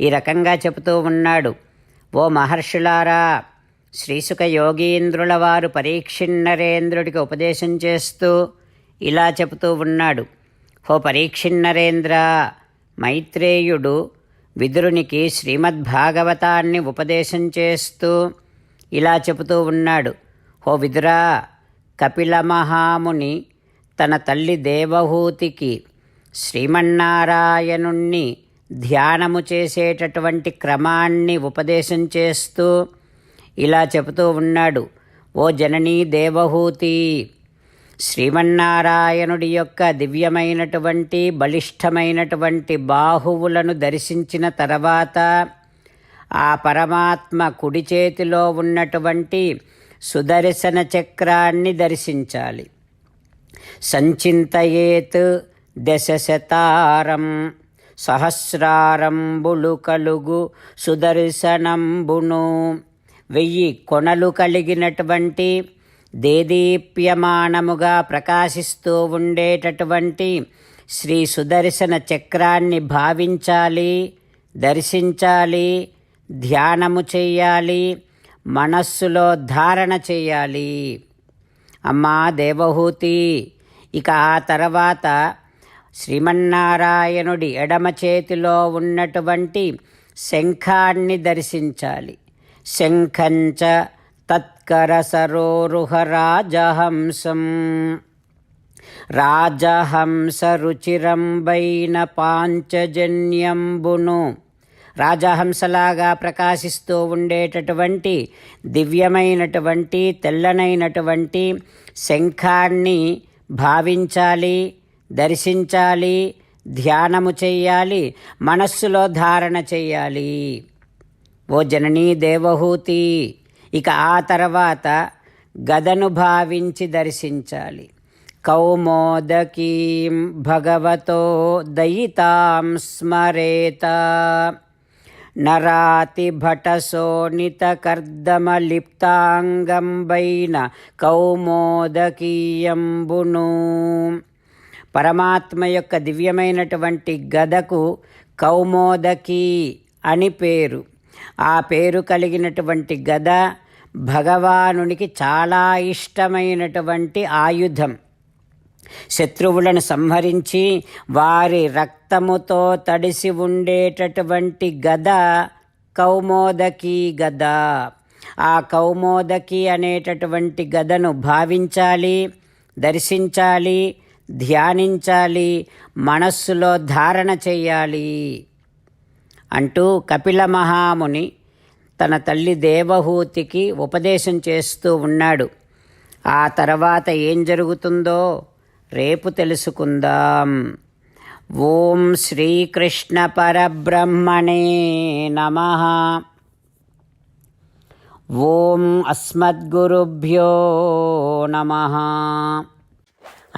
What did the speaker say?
ఈ రకంగా చెబుతూ ఉన్నాడు. ఓ మహర్షులారా శ్రీసుక యోగీంద్రుల వారు పరీక్షిన్నరేంద్రుడికి ఉపదేశం చేస్తూ ఇలా చెబుతూ ఉన్నాడు. ఓ పరీక్షిన్నరేంద్ర మైత్రేయుడు విదురునికి శ్రీమద్భాగవతాన్ని ఉపదేశం చేస్తూ ఇలా చెబుతూ ఉన్నాడు. ఓ విదురా కపిల మహాముని తన తల్లి దేవహూతికి శ్రీమన్నారాయణుణ్ణి ధ్యానము చేసేటటువంటి క్రమాన్ని ఉపదేశం చేస్తూ ఇలా చెబుతూ ఉన్నాడు. ఓ జననీ దేవహూతి శ్రీమన్నారాయణుడి యొక్క దివ్యమైనటువంటి బలిష్టమైనటువంటి బాహువులను దర్శించిన తర్వాత ఆ పరమాత్మ కుడి చేతిలో ఉన్నటువంటి సుదర్శన చక్రాన్ని దర్శించాలి. సంచింతయేత్ దశశతారం సహస్రారంబులు కలుగు సుదర్శనంబును. వెయ్యి కొనలు కలిగినటువంటి దేదీప్యమానముగా ప్రకాశిస్తూ ఉండేటటువంటి శ్రీ సుదర్శన చక్రాన్ని భావించాలి దర్శించాలి ధ్యానము చేయాలి మనస్సులో ధారణ చేయాలి. అమ్మా దేవహూతి ఇక ఆ తర్వాత శ్రీమన్నారాయణుడి ఎడమ చేతిలో ఉన్నటువంటి శంఖాన్ని దర్శించాలి. శంఖంచ తత్కర సరోరుహ రాజహంసం రాజహంస రుచిరంబైన పాంచజన్యంబును. రాజహంసలాగా ప్రకాశిస్తూ ఉండేటటువంటి దివ్యమైనటువంటి తెల్లనైనటువంటి శంఖాన్ని భావించాలి. దర్శించాలి ధ్యానము చెయ్యాలి మనస్సులో ధారణ చెయ్యాలి. ఓ జననీ దేవహూతి ఇక ఆ తర్వాత గదను భావించి దర్శించాలి. కౌమోదకీం భగవతో దయితాం స్మరేత. నరాతి నరాతిభటశోణితకర్దమలిప్తాంగంబైన కౌమోదకీయంబును. పరమాత్మ యొక్క దివ్యమైనటువంటి గదకు కౌమోదకి అని పేరు. ఆ పేరు కలిగినటువంటి గద భగవానునికి చాలా ఇష్టమైనటువంటి ఆయుధం. శత్రువులను సంహరించి వారి రక్తముతో తడిసి ఉండేటటువంటి గద కౌమోదకీ గద. ఆ కౌమోదకి అనేటటువంటి గదను భావించాలి దర్శించాలి ధ్యానించాలి మనస్సులో ధారణ చేయాలి అంటూ కపిల మహాముని తన తల్లి దేవహూతికి ఉపదేశం చేస్తూ ఉన్నాడు. ఆ తర్వాత ఏం జరుగుతుందో రేపు తెలుసుకుందాం. ఓం శ్రీకృష్ణ పరబ్రహ్మణే నమ. ఓం అస్మద్గురుభ్యో నమ.